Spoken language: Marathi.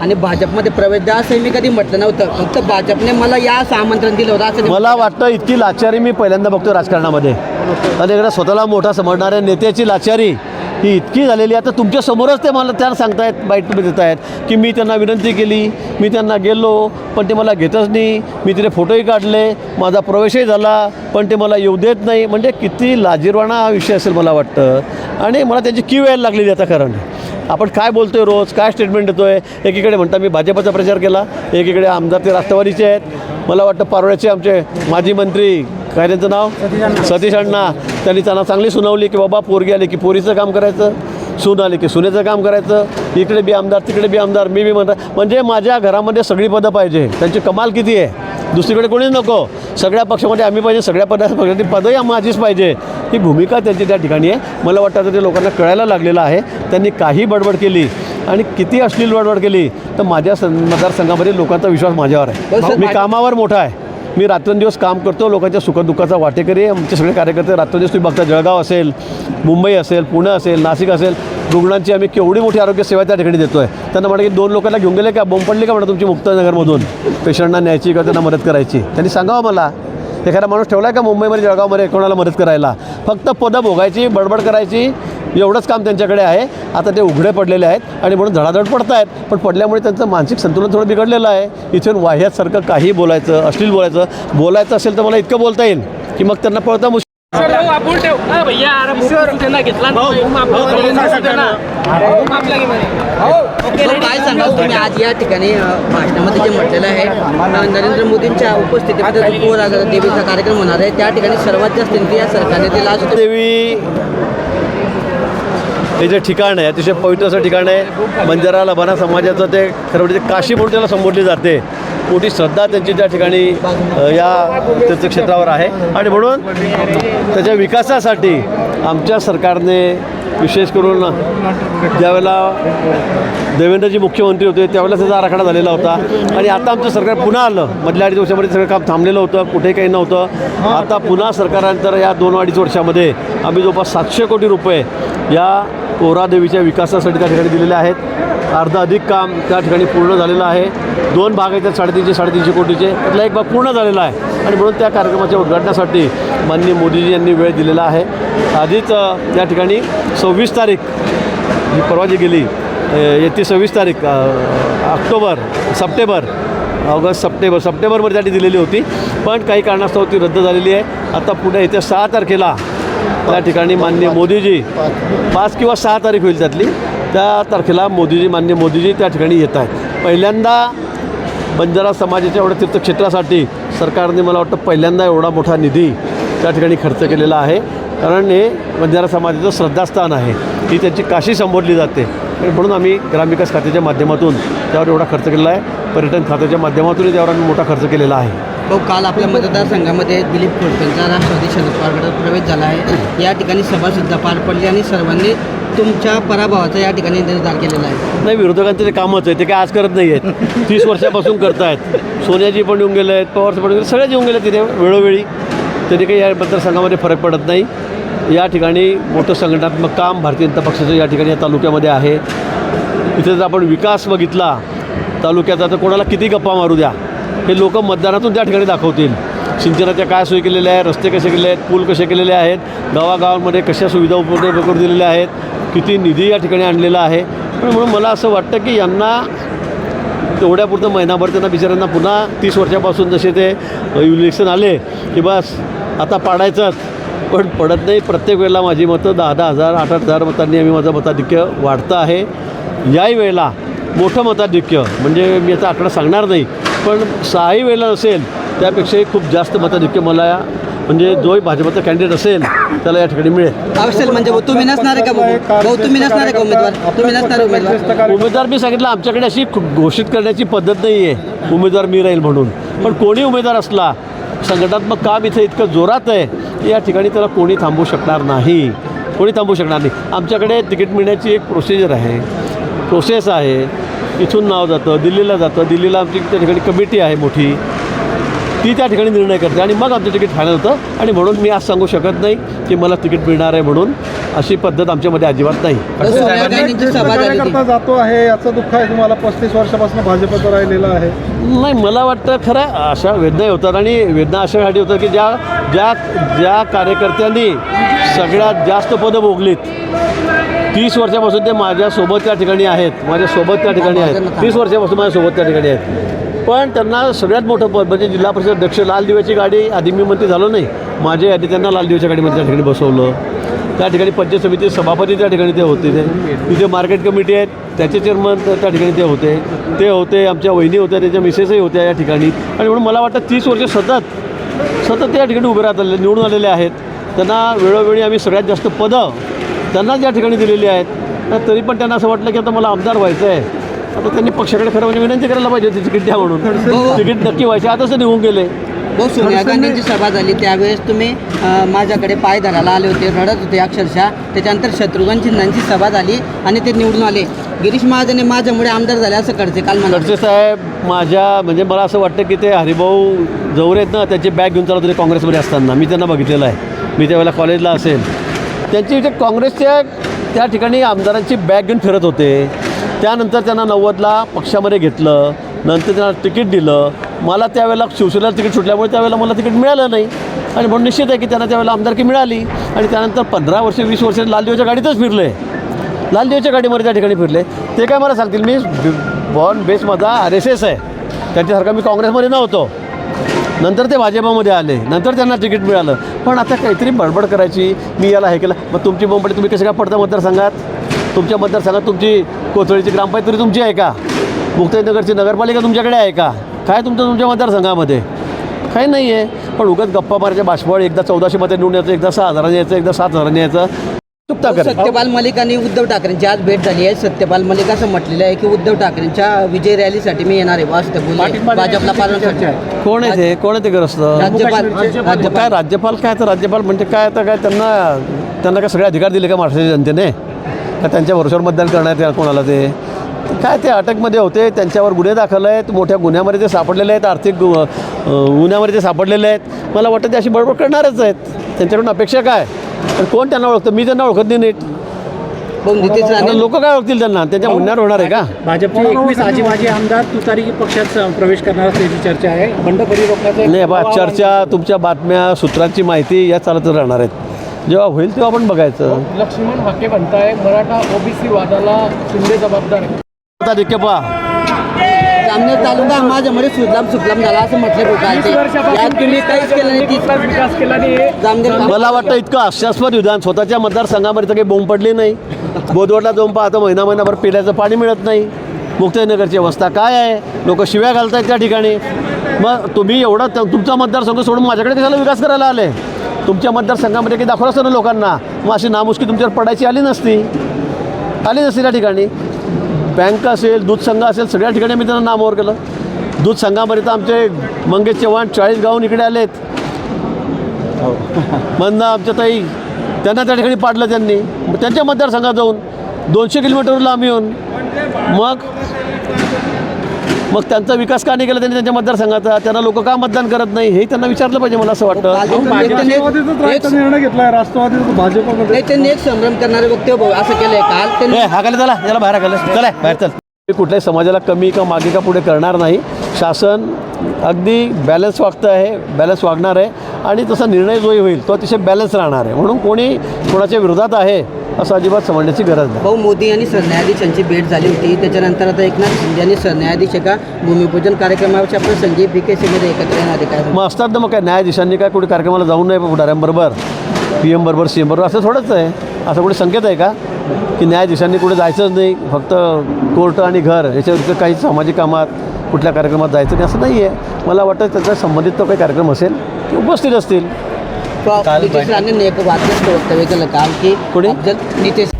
आणि भाजपमध्ये प्रवेश द्या असं मी कधी म्हटलं नव्हतं. फक्त भाजपने मला या असं आमंत्रण दिलं होतं असं मला वाटतं इतकी लाचारी मी पहिल्यांदा बघतो राजकारणामध्ये. आणि एकदा स्वतःला मोठा समजणाऱ्या नेत्याची लाचारी. ही इतकी झालेली आहे. आता तुमच्यासमोरच ते मला त्यांना सांगतायत बाईट देत आहेत की मी त्यांना विनंती केली मी त्यांना गेलो पण ते मला घेतच नाही. मी तिथे फोटोही काढले माझा प्रवेशही झाला पण ते मला येऊ देत नाही. म्हणजे किती लाजीरवाणा हा विषय असेल मला वाटतं. आणि मला त्याची की वेळ लागलेली आता कारण. आपण काय बोलतोय रोज काय स्टेटमेंट देतोय? एकीकडे म्हणता मी भाजपचा प्रचार केला एकीकडे आमदार ते राष्ट्रवादीचे आहेत. मला वाटतं पारोळ्याचे आमचे माजी मंत्री काय त्यांचं नाव? सतीश अण्णा. त्यांनी त्यांना चांगली सुनावली की बाबा पोरगी आली की पोरीचं काम करायचं सून आली की सुनेचं काम करायचं इकडे बी आमदार तिकडे बी आमदार मी बी म्हणतात म्हणजे माझ्या घरामध्ये सगळी पदं पाहिजे. त्यांची कमाल किती आहे? दुसरीकडे कोणीच नको. सगळ्या पक्षामध्ये आम्ही पाहिजे सगळ्या पदा पक्षाची पदही माझीच पाहिजे. ही भूमिका त्यांची त्या ठिकाणी आहे. मला वाटतं ते लोकांना कळायला लागलेलं आहे. त्यांनी काही बडबड केली आणि किती अश्लील बडबड केली तर माझ्या सं मतदारसंघामध्ये लोकांचा विश्वास माझ्यावर आहे. मी कामावर मोठा आहे. मी रात्रंदिवस काम करतो लोकांच्या सुखदुःखाचा वाटेकरी आहे. आमचे सगळे कार्यकर्ते रात्रंदिवस तुम्ही बघता जळगाव असेल मुंबई असेल पुणे असेल नाशिक असेल रुग्णांची आम्ही केवढी मोठी आरोग्य सेवा त्या ठिकाणी देतो आहे त्यांना म्हणा की दोन लोकांना घेऊन गेले का? बोंब पडली का? म्हणा तुमची मुक्तनगरमधून. पेशंटना न्यायची का त्यांना मदत करायची. त्यांनी सांगावं मला एखादा माणूस ठेवला आहे का मुंबईमध्ये जळगावमध्ये कोणाला मदत करायला? फक्त पदं भोगायची बडबड करायची एवढंच काम त्यांच्याकडे आहे. आता ते उघडे पडलेले आहेत आणि म्हणून धडाधड पडत आहेत पण पडल्यामुळे त्यांचं मानसिक संतुलन थोडं बिघडलेलं आहे. इथून वाह्यासारखं काही बोलायचं अश्लील बोलायचं. बोलायचं असेल तर मला इतकं बोलता येईल की मग त्यांना पळता मुश्किल काय सांगाल तुम्ही? आज या ठिकाणी भाषणामध्ये जे म्हटलेलं आहे नरेंद्र मोदींच्या उपस्थितीमध्ये देवीचा कार्यक्रम होणार आहे. त्या ठिकाणी सर्वात जास्त या सरकारने ते- देवी हे जे ठिकाण आहे अतिशय पवित्र असं ठिकाण आहे. बंजारा लबाना समाजाचं ते खरं म्हणजे काशी म्हणून त्याला संबोधली जाते. मोठी श्रद्धा त्यांची त्या ठिकाणी या या तीर्थक्षेत्रावर आहे. आणि म्हणून त्याच्या विकासासाठी आमच्या सरकारने विशेष करून ज्यावेळेला देवेंद्रजी मुख्यमंत्री होते त्यावेळेला त्याचा आराखडा झालेला होता. आणि आता आमचं सरकार पुन्हा आलं. मधल्या अडीच वर्षामध्ये सगळं काम थांबलेलं होतं कुठे काही नव्हतं. आता पुन्हा सरकारानंतर या दोन अडीच वर्षामध्ये आम्ही जवळपास सातशे कोटी रुपये या पोहरादेवीच्या विकासासाठी त्या ठिकाणी दिलेले आहेत. अर्धा अधिक काम त्या ठिकाणी पूर्ण झालेलं आहे. दोन भाग आहेत त्यात साडेतीनशे साडेतीनशे कोटीचे. त्यातला एक भाग पूर्ण झालेला आहे. आणि म्हणून त्या कार्यक्रमाच्या उद्घाटनासाठी माननीय मोदीजी यांनी वेळ दिलेला आहे. आधीच त्या ठिकाणी सव्वीस तारीख ही परवा जी गेली येते सव्वीस तारीख ऑक्टोबर सप्टेंबर ऑगस्ट सप्टेंबर सप्टेंबरमध्ये त्याची दिलेली होती. पण काही कारणास्तव ती रद्द झालेली आहे. आता पुढे येत्या सहा तारखेला त्या ठिकाणी माननीय मोदीजी. पाच किंवा सहा तारीख होईल त्यातली. त्या तारखेला मोदीजी मान्य मोदीजी त्या ठिकाणी येत आहेत. पहिल्यांदा बंजारा समाजाच्या एवढ्या तीर्थक्षेत्रासाठी सरकारने मला वाटतं पहिल्यांदा एवढा मोठा निधी त्या ठिकाणी खर्च केलेला आहे. कारण हे बंजारा समाजाचं श्रद्धास्थान आहे. ही त्यांची काशी संबोधली जाते. म्हणून आम्ही ग्रामविकास खात्याच्या माध्यमातून त्यावर एवढा खर्च केलेला आहे. पर्यटन खात्याच्या माध्यमातूनही त्यावर आम्ही मोठा खर्च केलेला आहे. भाऊ काल आपल्या मतदारसंघामध्ये दिलीप खोडकरचा राष्ट्रवादी शरद पवार प्रवेश झाला आहे. या ठिकाणी सभासुद्धा पार पडली आणि सर्वांनी तुमच्या पराभवाचा या ठिकाणी निर्धार केलेला आहे. नाही विरोधकांचं ते कामच आहे ते काय आज करत नाही आहेत तीस वर्षापासून करतायत. सोन्याजी पण येऊन गेले आहेत पवारचे पण येऊन सगळेच येऊन गेले तिथे वेळोवेळी. तरी काही या मतदारसंघामध्ये फरक पडत नाही. या ठिकाणी मोठं संघटनात्मक काम भारतीय जनता पक्षाचं या ठिकाणी या तालुक्यामध्ये आहे. इथे जर आपण विकास बघितला तालुक्याचा तर कोणाला किती गप्पा मारू द्या? हे लोक मतदानातून त्या ठिकाणी दाखवतील. सिंचनाच्या काय सोयी केलेल्या आहेत रस्ते कसे केलेले आहेत पूल कसे केलेले आहेत गावागावांमध्ये कशा सुविधा उपलब्ध करून दिलेल्या आहेत किती निधी या ठिकाणी आणलेला आहे. पण म्हणून मला असं वाटतं की यांना तेवढ्यापुरतं महिनाभर त्यांना बिचाऱ्यांना पुन्हा तीस वर्षापासून जसे ते इलेक्शन आले की बस आता पाडायचंच. पण पडत नाही. प्रत्येक वेळेला माझी मतं दहा दहा हजार आठ आठ हजार मतांनी आम्ही माझं मताधिक्य वाढतं आहे. याही वेळेला मोठं मताधिक्य म्हणजे मी याचा आकडा सांगणार नाही पण सहाही वेळेला नसेल त्यापेक्षाही खूप जास्त मताधिक्य मला म्हणजे जोही भाजपचा कॅन्डिडेट असेल त्याला या ठिकाणी मिळेल. असेल म्हणजे तुम्ही नसणार आहे का भाऊ? तुम्ही नसणार का उमेदवार? तुम्ही नसणार उमेदवार? उमेदवार मी सांगितलं आमच्याकडे अशी घोषित करण्याची पद्धत नाही आहे उमेदवार मी राहील म्हणून. पण कोणी उमेदवार असला संघटनात्मक काम इथं इतकं जोरात आहे की या ठिकाणी त्याला कोणी थांबवू शकणार नाही. कोणी थांबवू शकणार नाही. आमच्याकडे तिकीट मिळण्याची एक प्रोसिजर आहे. प्रोसेस आहे. इथून नाव जातं दिल्लीला जातं. दिल्लीला आमची त्या ठिकाणी कमिटी आहे मोठी. ती त्या ठिकाणी निर्णय करते. आणि मग आमचं तिकीट फायनल होतं. आणि म्हणून मी आज सांगू शकत नाही की मला तिकीट मिळणार आहे म्हणून अशी पद्धत आमच्यामध्ये अजिबात नाही. कार्यकर्ता जातो आहे. याचं दुःख आहे तुम्हाला. पस्तीस वर्षापासून भाजपचं राहिलेलं आहे. नाही मला वाटतं खरं अशा वेदना होतात. आणि वेदना अशासाठी होतात की ज्या ज्या ज्या कार्यकर्त्यांनी सगळ्यात जास्त पदं भोगलीत तीस वर्षापासून ते माझ्यासोबत त्या ठिकाणी आहेत. माझ्यासोबत त्या ठिकाणी आहेत. तीस वर्षापासून माझ्यासोबत त्या ठिकाणी आहेत. पण त्यांना सगळ्यात मोठं पद म्हणजे जिल्हा परिषद अध्यक्ष लाल दिव्याची गाडी आधी मी मंत्री झालो नाही. माझ्या आधी त्यांना लाल दिव्याच्या गाडीमध्ये त्या ठिकाणी बसवलं. त्या ठिकाणी पंचायत समिती सभापती त्या ठिकाणी ते होते. ते तिथे मार्केट कमिटी आहेत. त्याचे चेअरमन त्या ठिकाणी ते होते. ते होते आमच्या वहिनी होत्या त्याच्या मिसेसही होत्या या ठिकाणी. आणि म्हणून मला वाटतं तीस वर्ष सतत सतत त्या ठिकाणी उभे राहत आलेले निवडून आलेले आहेत. त्यांना वेळोवेळी आम्ही सगळ्यात जास्त पदं त्यांना ज्या ठिकाणी दिलेली आहेत. तर तरी पण त्यांना असं वाटलं की आता मला आमदार व्हायचं आहे. आता त्यांनी पक्षाकडे खरं म्हणजे विनंती करायला पाहिजे होती तिकीट द्या म्हणून. तिकीट नक्की व्हायचे आताच ते निघून गेले. भाऊ सोनिया गांधींची सभा झाली. त्यावेळेस तुम्ही माझ्याकडे पाय धरायला आले होते रडत होते अक्षरशः. त्याच्यानंतर शत्रुघ्न सिन्हांची सभा झाली आणि ते निवडून आले. गिरीश महाजने माझ्यामुळे आमदार झाले असं कडचे काल खडसे साहेब माझ्या म्हणजे मला असं वाटतं की ते हरिभाऊ जवळ आहेत ना त्यांची बॅग घेऊन चालत होते काँग्रेसमध्ये असताना. मी त्यांना बघितलेलं आहे. मी त्यावेळेला कॉलेजला असेल. त्यांची जे काँग्रेसच्या त्या ठिकाणी आमदारांची बॅग घेऊन फिरत होते. त्यानंतर त्यांना नव्वदला पक्षामध्ये घेतलं. नंतर त्यांना तिकीट दिलं. मला त्यावेळेला शिवसेनेला तिकीट सुटल्यामुळे त्यावेळेला मला तिकीट मिळालं नाही. आणि म्हणून निश्चित आहे की त्यांना त्यावेळेला आमदारकी मिळाली. आणि त्यानंतर पंधरा वर्ष वीस वर्ष लालदेवच्या गाडीतच फिरले. लालदेवच्या गाडीमध्ये त्या ठिकाणी फिरले. ते काय मला सांगतील? मी बॉर्न बेस माझा आर एस एस आहे. त्यांच्यासारखा मी काँग्रेसमध्ये नव्हतो. नंतर ते भाजपामध्ये आले नंतर त्यांना तिकीट मिळालं. पण आता काहीतरी बडबड करायची मी याला हे केलं. मग तुमची बोंबडी तुम्ही कसे काय पडता मतदारसंघात? तुमच्या मतदारसंघात तुमची कोथळीची ग्रामपंचायत तरी तुमची आहे का? मुक्ताईनगरची नगरपालिका तुमच्याकडे आहे का? काय तुमचं तुमच्या मतदारसंघामध्ये? काही नाही आहे पण उगाच गप्पा मारायच्या बाष्पळ एकदा चौदाशे मते निवडून यायचं एकदा सहा हजारांनी यायचं एकदा सात हजारांनी यायचं. सत्यपाल मलिक आणि उद्धव ठाकरेंची आज भेट झाली आहे. सत्यपाल मलिक असं म्हटलेलं आहे की उद्धव ठाकरेंच्या विजय रॅलीसाठी मी येणार आहे. भाजपला कोण आहे ते? कोण आहे ते ग्रस्त? राज्यपाल. काय राज्यपाल. राज्यपाल. काय तर राज्यपाल म्हणजे काय आता काय त्यांना त्यांना काय सगळे अधिकार दिले का महाराष्ट्राच्या जनतेने? का त्यांच्या भरोश्यावर मतदान करणार त्या कोणाला ते? काय ते अटकमध्ये होते त्यांच्यावर गुन्हे दाखल आहेत मोठ्या गुन्ह्यामध्ये ते सापडलेले आहेत आर्थिक गुन्ह्यामध्ये ते सापडलेले आहेत. मला वाटतं ते अशी बडबड करणारच आहेत. त्यांच्याकडून अपेक्षा काय? पण कोण त्यांना ओळखतं? मी त्यांना ओळखत नाही नीट. नितेश राणे लोक काय ओळखतील त्यांना? त्यांच्या गुन्ह्यावर होणार आहे का? भाजपचे एकवीस आजी माजी आमदार तुतारी पक्षात प्रवेश करणार असल्याची चर्चा आहे. बंडखोरी रोखण्याचं नाही बा चर्चा तुमच्या बातम्या सूत्रांची माहिती या चालत राहणार आहेत. जेव्हा होईल तेव्हा आपण बघायचं. लक्ष्मण भाके म्हणताय मराठा ओबीसी वादाला शिंदे जबाबदार आहे. आता पहा जामनेर तालुका माझ्यामुळे सुजलाम सुफलाम झाला असं म्हटलं तुम्ही काहीच केलं नाही विकास केला जामनेर मला वाटतं इतकं हास्यास्पद विधान. स्वतःच्या मतदारसंघामध्ये तर काही बोंब पडली नाही. बोदवडला जाऊन पाहतो महिना महिनाभर पिण्याचं पाणी मिळत नाही. मुक्ताईनगरची अवस्था काय आहे? लोक शिव्या घालतायत त्या ठिकाणी. मग तुम्ही एवढा तुमचा मतदारसंघ सोडून माझ्याकडे कशाला विकास करायला आले? तुमच्या मतदारसंघामध्ये काही दाखवलं असतं ना लोकांना? मग अशी नामुष्की तुमच्यावर पडायची आली नसती. आली नसती त्या ठिकाणी. बँक असेल दूध संघ असेल सगळ्या ठिकाणी मी त्यांना नामावर केलं. दूध संघामध्ये तर आमचे मंगेश चव्हाण चाळीस गावून इकडे आलेत मंदा आमच्या ताई त्यांना त्या ठिकाणी पाडलं त्यांनी. त्यांच्या मतदारसंघात जाऊन दोनशे किलोमीटर लांब येऊन मग मग त्यांचा विकास का नाही केला त्यांनी त्यांच्या मतदारसंघाचा? त्यांना लोक का मतदान करत नाही? हे त्यांना विचारलं पाहिजे मला असं वाटतं. निर्णय घेतलाय राष्ट्रवादीत भाजपमध्ये नाही त्यांनी एक संभ्रम करणारे वक्तव्य असं केलंय. काल त्यांनी ए हाकाले चला. याला बाहेर हाकाले चला बाहेर चल. मी कुठल्याही समाजाला कमी का मागे का पुढे करणार नाही. शासन अगदी बॅलन्स वागतं आहे बॅलन्स वागणार आहे. आणि तसा निर्णय जोही होईल तो अतिशय बॅलन्स राहणार आहे. म्हणून कोणी कोणाच्या विरोधात आहे असं अजिबात समजण्याची गरज नाही. भाऊ मोदी आणि सरन्यायाधीश यांची भेट झाली होती. त्याच्यानंतर आता एकनाथ शिंदे आणि सरन्यायाधीश एका भूमिपूजन कार्यक्रमाच्या प्रसंगी पी के सीमध्ये एकत्र येणार आहे. काय मग असतात ना मग काय न्यायाधीशांनी काय कुठे कार्यक्रमाला जाऊन नाही पुढाऱ्यांबरोबर? पी एम बरोबर सी एम बरोबर असं थोडंच आहे. असं कुठे संकेत आहे का? की न्यायाधीशांनी कुठे जायचंच नाही. फक्त कोर्ट आणि घर याच्या व्यतिरिक्त काही सामाजिक कामात कुठल्या कार्यक्रमात जायचं नाही असं नाही आहे मला वाटतं त्याच्या संबंधित तो काही कार्यक्रम असेल ते उपस्थित असतील. नितेश राणेंनी एक वादग्रस्त वक्तव्य केलं काल की नितेश